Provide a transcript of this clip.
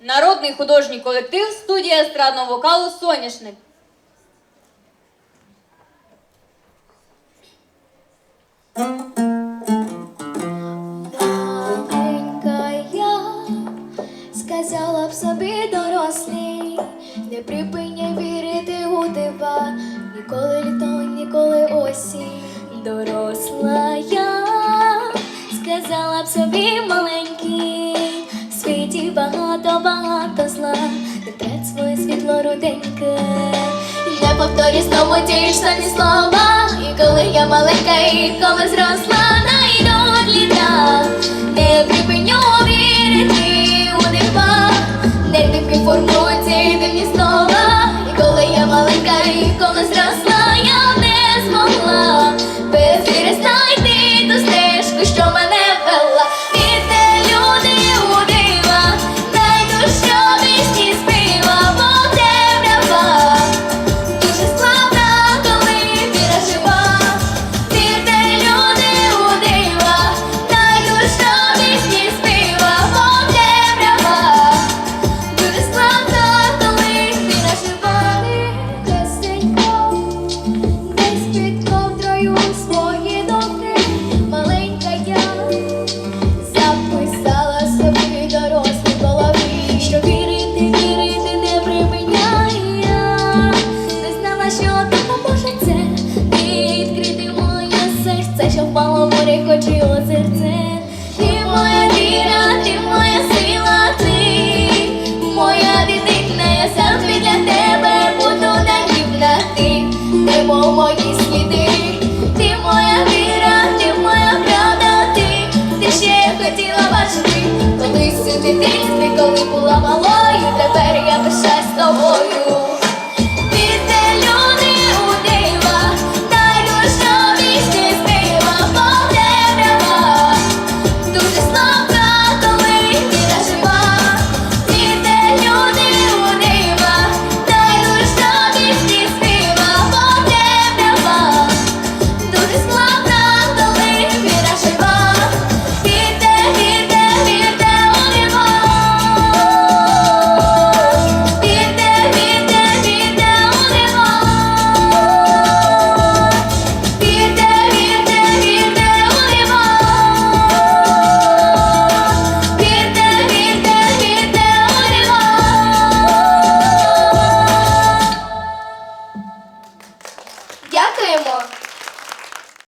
народний художній колектив студія естрадного вокалу Соняшник. Маленька я сказала б собі дорослій, не припиняй вірити у дива, ніколи літо, ніколи осінь. Доросла я сказала б собі маленькій було багато зла, не трать своє світло руденьке. Я повторю знову ті ж самі слова. І коли я маленька, і коли зросла. дитинстві, коли була малою, тепер я пишаюсь тобою.